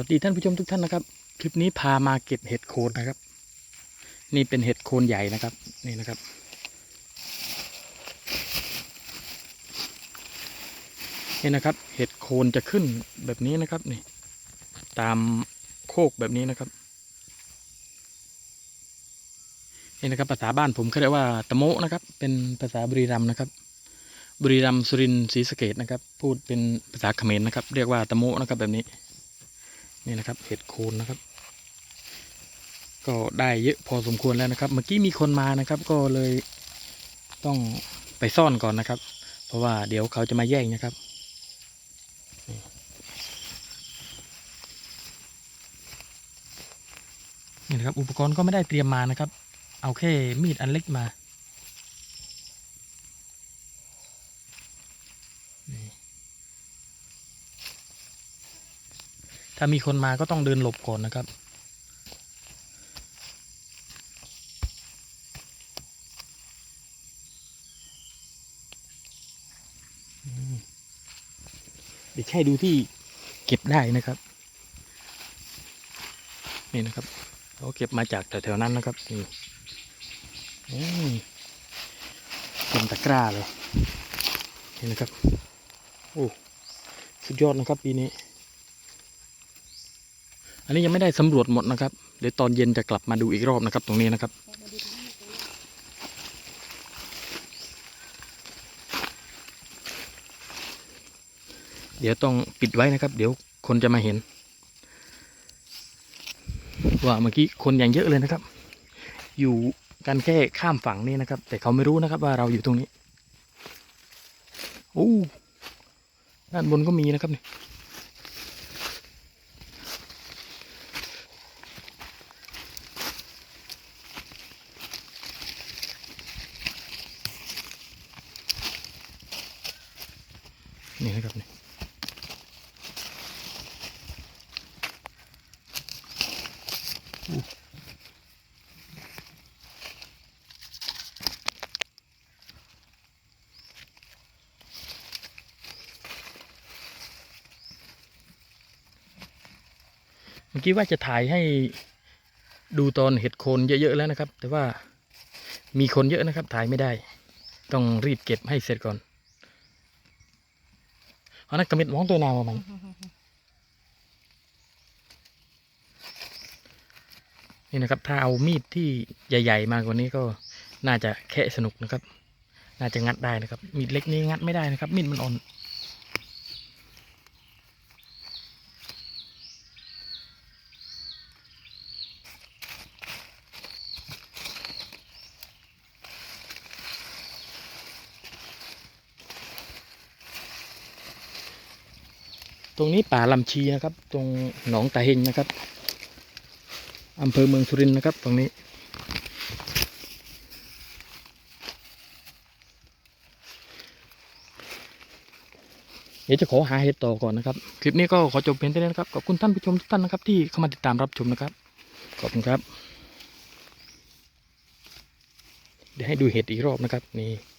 วัสดีท่านผู้ชมทุกท่านนะครับ คลิปนี้พามาเก็บเห็ดโคนนะครับ นี่เป็นเห็ดโคนใหญ่นะครับ นี่นะครับ นี่นะครับ เห็ดโคนจะขึ้นแบบนี้นะครับนี่ ตามโคกแบบนี้นะครับ นี่นะครับภาษาบ้านผมเขาเรียกว่าตะโมะนะครับ เป็นภาษาบุรีรัมย์นะครับ บุรีรัมย์สุรินทร์ศรีสะเกดนะครับ พูดเป็นภาษาเขมรนะครับ เรียกว่าตะโมะนะครับแบบนี้ นี่นะครับเห็ดโคนนะครับ ก็ได้เยอะพอสมควรแล้วนะครับ เมื่อกี้มีคนมานะครับ ก็เลยต้องไปซ่อนก่อนนะครับ เพราะว่าเดี๋ยวเขาจะมาแย่งนะครับนี่นะครับอุปกรณ์ก็ไม่ได้เตรียมมานะครับ เอาแค่มีดอันเล็กมา ถ้ามีคนมาก็ต้องเดินหลบก่อนนะครับอืมเดี๋ยวแค่ดูที่เก็บได้นะครับ นี่นะครับเราเก็บมาจากแถวๆนั้นนะครับนี่เต็มตะกร้าเลยนี่นะครับโอ้สุดยอดนะครับปีนี้ อันนี้ยังไม่ได้สำรวจหมดนะครับ เดี๋ยวตอนเย็นจะกลับมาดูอีกรอบนะครับ ตรงนี้นะครับ เดี๋ยวต้องปิดไว้นะครับ เดี๋ยวคนจะมาเห็น ว่าเมื่อกี้คนอย่างเยอะเลยนะครับ อยู่กันแค่ข้ามฝั่งนี่นะครับ แต่เขาไม่รู้นะครับว่าเราอยู่ตรงนี้โอ้ด้านบนก็มีนะครับเนี่ย นี่นะครับนี่เมื่อกี้ว่าจะถ่ายให้ดูตอนเห็ดโคนเยอะ ๆ แล้วนะครับ แต่ว่ามีคนเยอะนะครับถ่ายไม่ได้ ต้องรีบเก็บให้เสร็จก่อน อันักกระมิดมองตัวนามาไหมนี่นะครับ ถ้าเอามีดที่ใหญ่ ๆ มากกว่านี้ก็น่าจะแค่สนุกนะครับ น่าจะงัดได้นะครับ มีดเล็กนี้งัดไม่ได้นะครับ มีดมันอ่อน ตรงนี้ป่าลำชีนะครับ ตรงหนองตาเฮงนะครับอำเภอเมืองสุรินทร์นะครับ ตรงนี้ เดี๋ยวจะขอหาเห็ดต่อก่อนนะครับ คลิปนี้ก็ขอจบเพียงเท่านี้นะครับ ขอบคุณท่านผู้ชมทุกท่านนะครับ ที่เข้ามาติดตามรับชมนะครับ ขอบคุณครับ เดี๋ยวให้ดูเห็ดอีกรอบนะครับ นี่